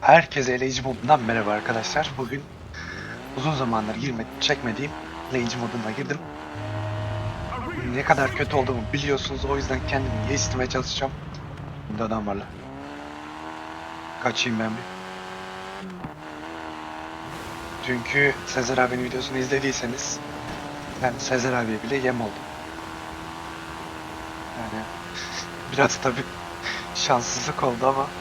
Herkese eleyici modundan merhaba arkadaşlar. Bugün uzun zamandır girme, çekmediğim eleyici moduna girdim. Ne kadar kötü olduğumu biliyorsunuz. O yüzden kendimi geliştirmeye çalışacağım. Burada adam var. Kaçayım ben bir. Çünkü Sezer abinin videosunu izlediyseniz ben Sezer abiye bile yem oldum. Yani biraz tabii şanssızlık oldu ama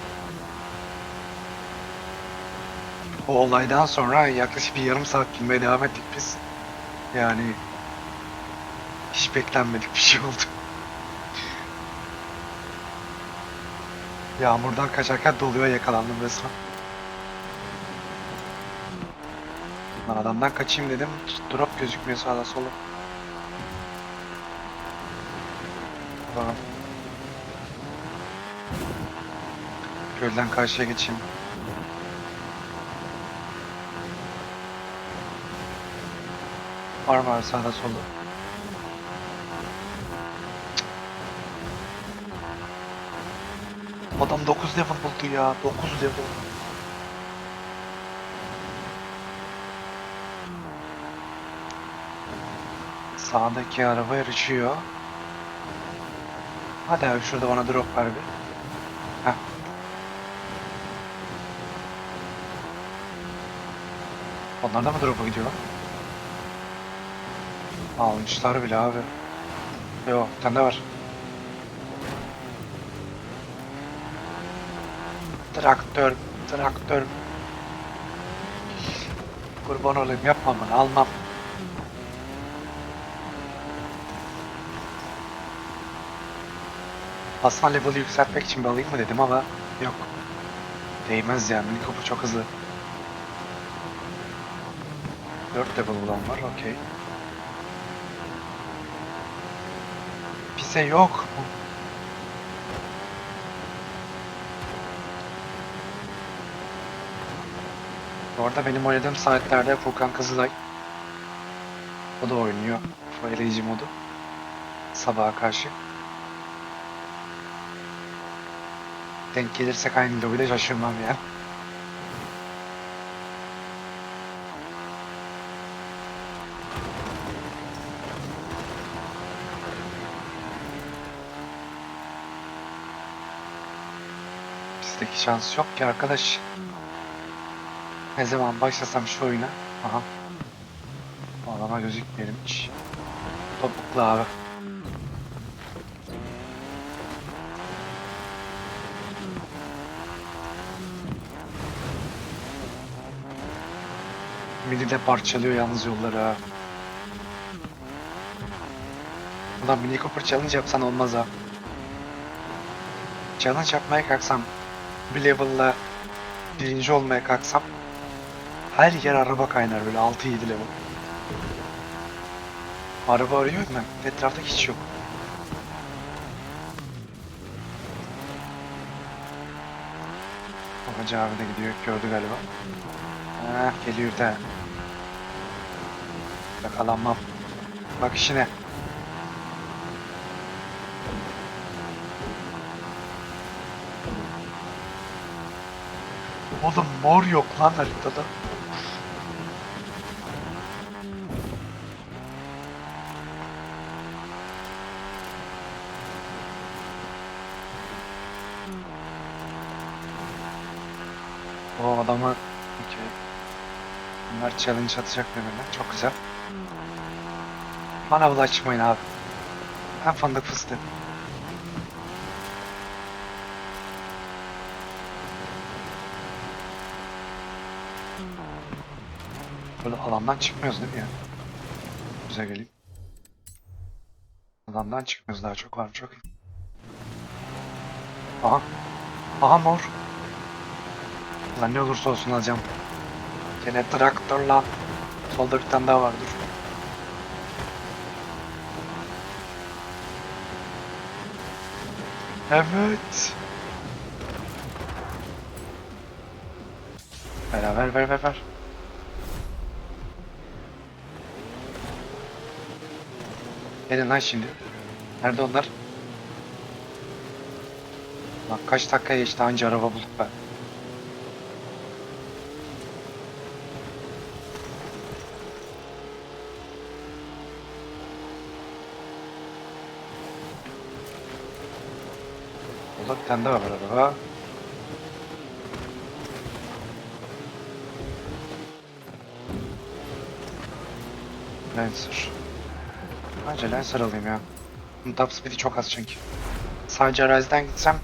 O olaydan sonra yaklaşık bir yarım saat gülmeye devam ettik biz. Yani hiç beklenmedik bir şey oldu. Yağmurdan kaçarken doluya yakalandım resmen. Lan adamdan kaçayım dedim. Drop gözükmüyor sağda sola. Bakalım. Gölden karşıya geçeyim. Var var sağda solda. Adam 9 level buldu ya. 9 level. Sağdaki araba yarışıyor. Hadi abi şurada bana drop ver bir. Heh. Onlar da mı drop'a gidiyor? Almışlar bile abi. Yok, tane var. Traktör, traktör. Kurban olayım yapma bunu, almam. Aslında level'ı yükseltmek için bir alayım mı dedim ama yok. Değmez yani, mini çok hızlı. 4 level olan var, okey. Bize yok. Bu arada benim oynadığım saatlerde Furkan Kızılay o da oynuyor. Faileyici modu. Sabaha karşı. Denk gelirsek aynı lobide şaşırmam ya. Şans yok ki arkadaş. Ne zaman başlasam şu oyuna. Aha. Adama gözükmeyelim hiç. Topuklu abi. Mini de parçalıyor yalnız yolları ha. Ulan Mini Cooper challenge yapsan olmaz ha. Challenge yapmaya kalksam bir level'la birinci olmaya kalksam her yer araba kaynar böyle 6-7 level. Araba arıyorum ben. Etrafta hiç yok. Babacı abi de gidiyor. Gördü galiba. Heh, geliyor da. Yakalanmam. Bak işine. Oğlum mor yok lan haritada. O adamlar okey. Bunlar challenge atacak birbirine. Çok güzel. Bana bulaşmayın abi. Ben fındık fıstığı. Böyle alandan çıkmıyoruz değil mi ya? Güzel geleyim. Alandan çıkmıyoruz daha çok var çok. Aha. Aha mor. Lan ne olursa olsun alacağım. Gene traktör lan. Solda bir tane daha var dur. Evet. Ver ver ver ver ver. Gelin lan şimdi. Nerede onlar? Bak kaç dakika geçti anca araba bulduk be. Burada bir tane daha var araba. Lancer. Bence Lancer ya. Top speed'i çok az çünkü. Sadece araziden gitsem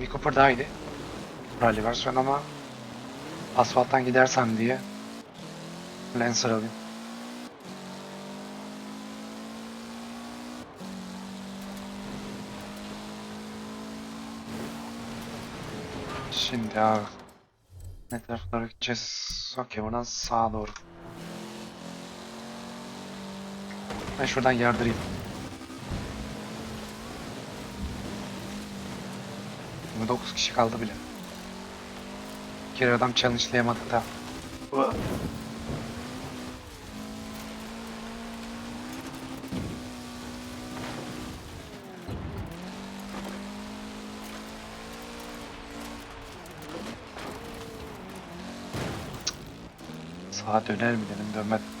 bir Cooper daha iyiydi. Rally versiyon ama asfalttan gidersem diye Lancer alayım. Şimdi abi ne taraflara gideceğiz? Okey buradan sağa doğru. Ben şuradan yardırayım. Şimdi 9 kişi kaldı bile. Bir kere adam challenge'layamadı da. Sağa döner mi dedim dönmedi.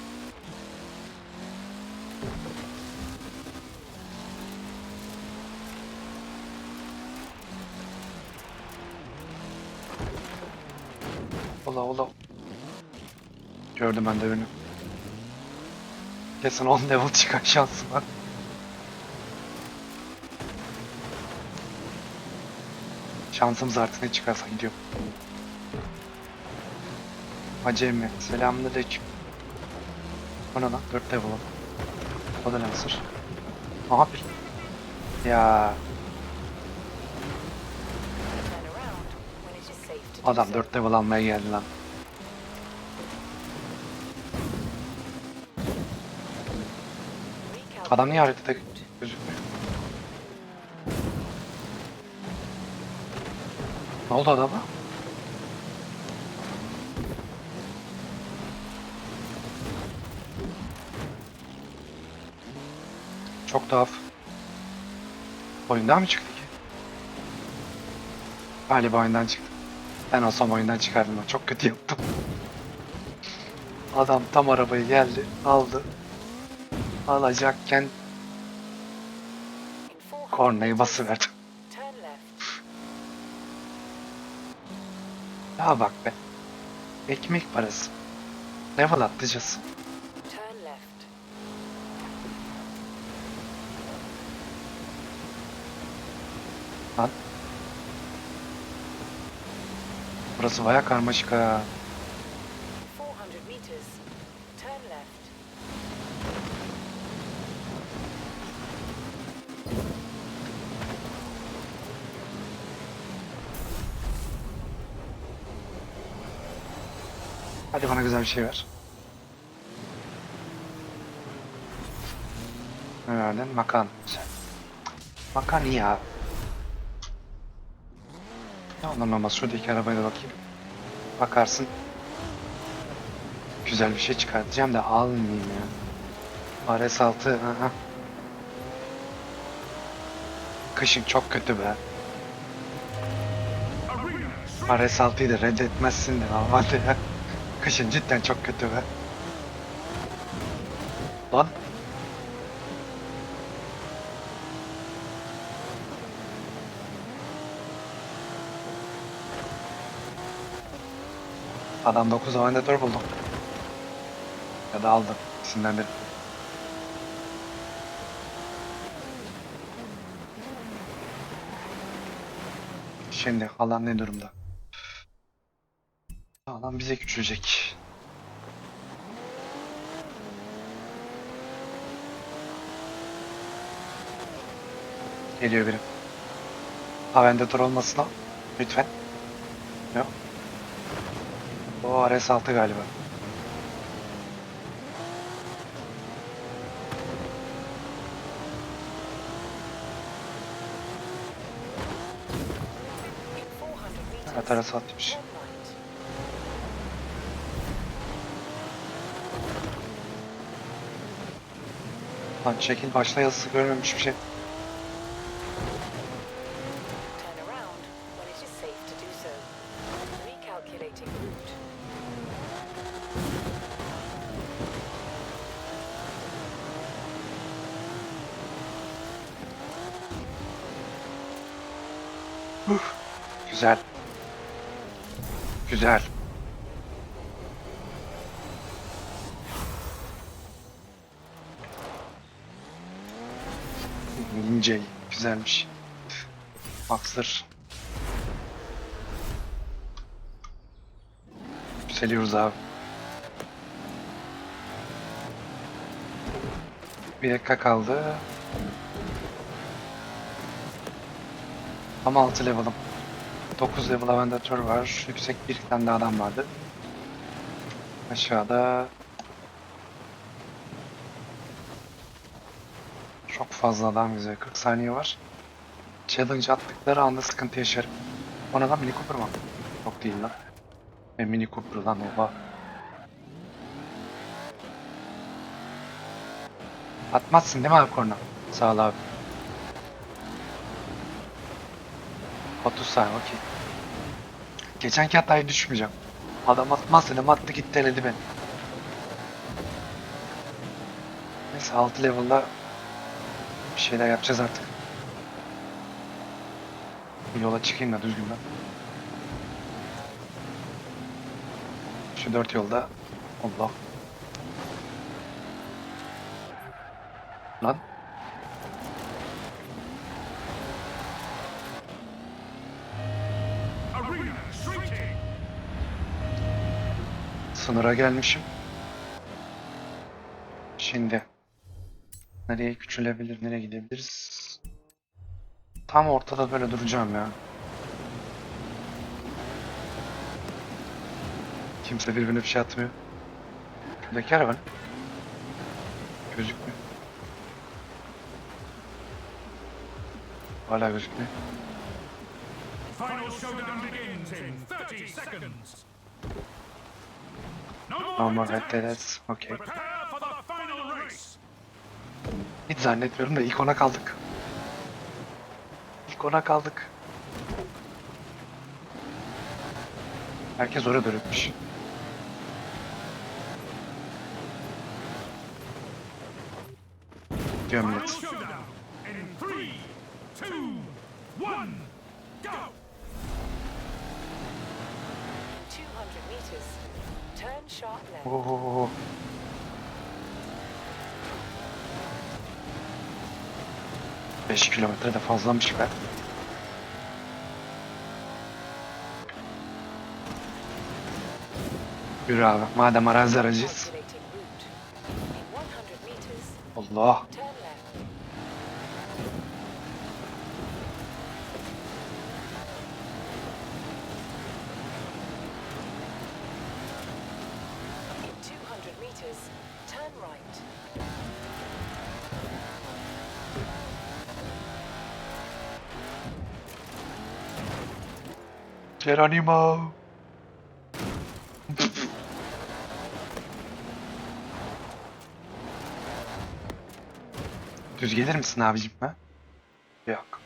Ola ola. Gördüm ben de ürünü. Kesin 10 level çıkan şansı var. Şansımız artık ne çıkarsa gidiyor. Acemi. Selamünaleyküm. O ne lan? 4 level o. O da Lancer. Aha bir. Ya adam so. 4 level almaya geldi lan. Adam niye haritada gözükmüyor? Ne oldu adama? Çok tuhaf. Oyundan mı çıktı ki? Galiba oyundan çıktı. Ben olsam oyundan çıkardım. Çok kötü yaptım. Adam tam arabayı geldi, aldı. Alacakken In 400 kornayı basıverdim. Ya bak be. Ekmek parası. Level atlayacağız. Lan. Burası baya karmaşık ha. 400 meters. Turn left. Hadi bana güzel bir şey ver. Ne verdin? Makan. Makan iyi abi. Ne anlamamaz. Şuradaki arabaya da bakayım. Bakarsın. Güzel bir şey çıkartacağım da almayayım ya. RS6. Aha. Kışın çok kötü be. RS6'yı da reddetmezsin de normalde ya. Kışın cidden çok kötü be. Lan. Adam 9 avandatör buldum. Ya da aldım. İkisinden biri. Şimdi alan ne durumda? Alan bize küçülecek. Geliyor biri. Avendatör olmasın o. Lütfen. Yok. O RS6 galiba. In 400 meters. Evet RS6'ymış. Turn right. Lan çekil başla yazısı görmemiş bir şey. Güzel. İnce, güzelmiş. Boxer. Yükseliyoruz abi. Bir dakika kaldı. Ama 6 level'ım. 9 level avandatör var. Yüksek bir tane de adam vardı. Aşağıda çok fazla adam güzel. 40 saniye var. Challenge attıkları anda sıkıntı yaşarım. Ona da Mini Cooper mı? Çok değil lan. E Mini Cooper lan oha. Atmazsın değil mi abi korna? Sağ ol abi. 30 saniye okey. Geçenki hatayı düşmeyeceğim. Adam atmaz dedim attı gitti eledi beni. Neyse 6 level'da bir şeyler yapacağız artık. Bir yola çıkayım da düzgün ben. Şu dört yolda Allah. Lan. Sınıra gelmişim. Şimdi nereye küçülebilir, nereye gidebiliriz? Tam ortada böyle duracağım ya. Kimse birbirine bir şey atmıyor. Şuradaki araba ne? Gözükmüyor. Hala gözükmüyor. Final showdown begins in 30 seconds. Prepare for the final race. Hiç zannetmiyorum da ilk ona kaldık. İlk ona kaldık. Herkes oraya dönükmüş. İn 3, 2, 1, go. 200 meters. Turn sharp left. Oo. Beş kilometre de fazlamış be. Yürü abi. Madem arazi aracıyız. Calculating route. In 100 meters, Allah. turn left. In 200 meters, turn right. Geronimo. Düz gelir misin abicim ha? Yok.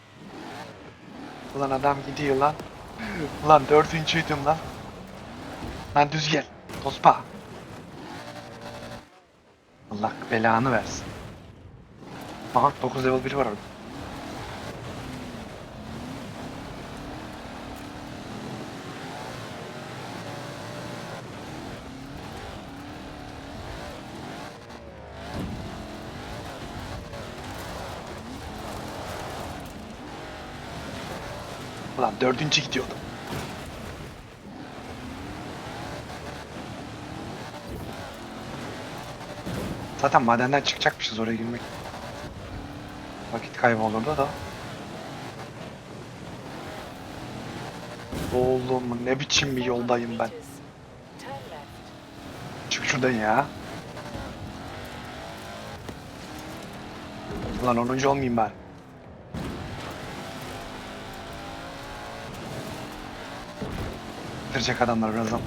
Ulan adam gidiyor lan. Ulan dördüncüydüm lan. Lan düz gel. Tospa. Allah belanı versin. Aha 9 level biri var orada. Ulan dördüncü gidiyordum. Zaten madenden çıkacakmışız oraya girmek. Vakit kaybı olurdu da. Oğlum ne biçim bir yoldayım ben. Çık şuradan ya. Ulan 10. olmayayım ben. Bitirecek adamlar birazdan.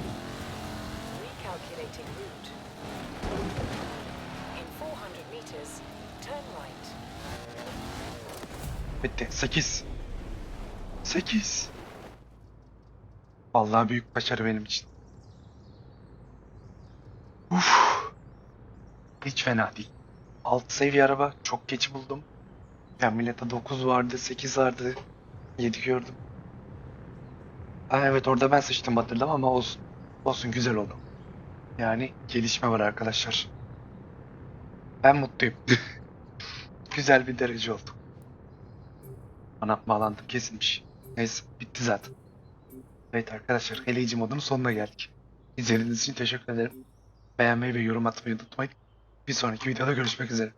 Bitti. 8. 8. Vallahi büyük başarı benim için. Uf. Hiç fena değil. Alt seviye araba çok geç buldum. Ya millete 9 vardı, 8 vardı. 7 gördüm. Aa, evet orada ben sıçtım batırdım ama olsun. Olsun güzel oldu. Yani gelişme var arkadaşlar. Ben mutluyum. güzel bir derece oldu. Bana bağlantım kesilmiş. Neyse bitti zaten. Evet arkadaşlar Helici modunun sonuna geldik. İzlediğiniz için teşekkür ederim. Beğenmeyi ve yorum atmayı unutmayın. Bir sonraki videoda görüşmek üzere.